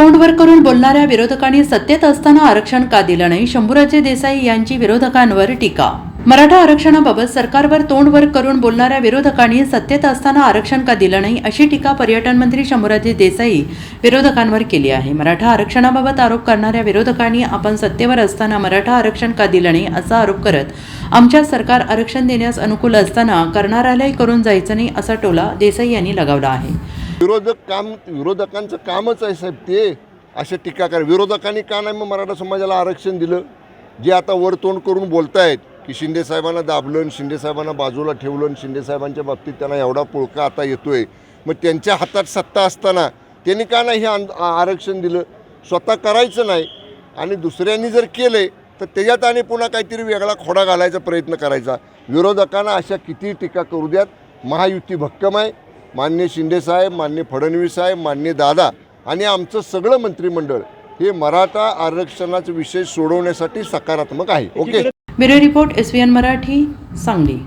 तोंडवर करून बोलणाऱ्या विरोधकांनी सत्तेत असताना आरक्षण का दिलं नाही? शंभूराजे देसाई यांची विरोधकांवर टीका. मराठा आरक्षणाबाबत सरकारवर तोंडवर करून बोलणाऱ्या विरोधकांनी सत्तेत असताना आरक्षण का दिलं नाही अशी टीका पर्यटन मंत्री शंभूराजे देसाई विरोधकांवर केली आहे. मराठा आरक्षणाबाबत आरोप करणाऱ्या विरोधकांनी आपण सत्तेवर असताना मराठा आरक्षण का दिलं नाही असा आरोप करत आमच्या सरकार आरक्षण देण्यास अनुकूल असताना करणाऱ्यालाही करून जायचं नाही असा टोला देसाई यांनी लगावला आहे. विरोधक काम विरोधकांचं कामच आहे साहेब ते. असे टीका करा विरोधकांनी का नाही मग मराठा समाजाला आरक्षण दिलं? जे आता वर तोंड करून बोलतायत की शिंदे साहेबांना दाबलं शिंदेसाहेबांना शिंदे साहेबांना बाजूला ठेवलं आणि शिंदे साहेबांच्या बाबतीत त्यांना एवढा पुळका आता येतोय. मग त्यांच्या हातात सत्ता असताना त्यांनी का नाही हे आरक्षण दिलं? स्वतः करायचं नाही आणि दुसऱ्यांनी जर केले तर त्याच्यात आणि पुन्हा काहीतरी वेगळा खोडा घालायचा प्रयत्न करायचा. विरोधकांना अशा किती टीका करू द्यात. महायुती भक्कम आहे. मान्य शिंदेसाहेब मान्य फडणवीस साहेब मान्य दादा आणि आमचं सगळं मंत्रिमंडळ हे मराठा आरक्षणाचा विषय सोडवण्यासाठी सकारात्मक आहे. Okay? Bureau report S Marathi Sangli.